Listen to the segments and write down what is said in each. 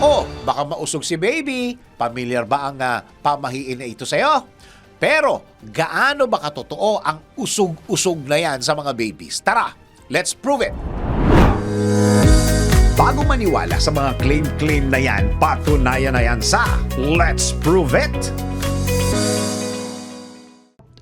O baka mausog si baby. Pamilyar ba ang ah, pamahiin na ito sa'yo? Pero gaano ba katotoo ang usog-usog na yan sa mga babies? Tara, let's prove it! Bago maniwala sa mga claim-claim na yan, patunayan na yan sa Let's Prove It!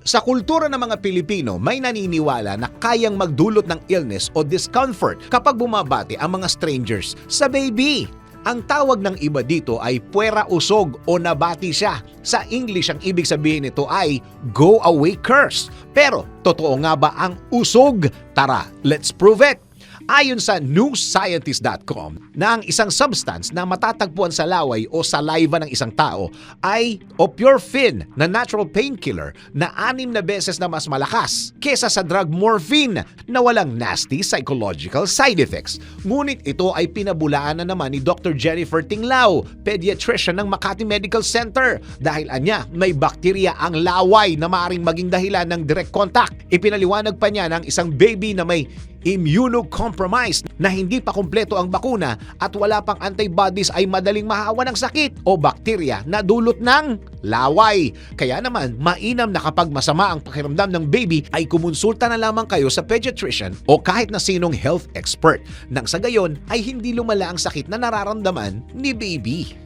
Sa kultura ng mga Pilipino, may naniniwala na kayang magdulot ng illness o discomfort kapag bumabati ang mga strangers sa baby. Ang tawag ng iba dito ay puwera usog o nabati siya. Sa English, ang ibig sabihin nito ay go away curse. Pero, totoo nga ba ang usog? Tara, let's prove it! Ayon sa newscientist.com na ang isang substance na matatagpuan sa laway o saliva ng isang tao ay opurfin na natural painkiller na anim na beses na mas malakas kesa sa drug morphine na walang nasty psychological side effects. Ngunit ito ay pinabulaan na naman ni Dr. Jennifer Tinglao, pediatrician ng Makati Medical Center dahil anya may bakterya ang laway na maaring maging dahilan ng direct contact. Ipinaliwanag pa niya ng isang baby na may immunocompromised na hindi pa kumpleto ang bakuna at wala pang antibodies ay madaling mahawa ng sakit o bakterya na dulot ng laway. Kaya naman, mainam na kapag masama ang pakiramdam ng baby ay kumonsulta na lamang kayo sa pediatrician o kahit na sinong health expert. Nang sa gayon ay hindi lumala ang sakit na nararamdaman ni baby.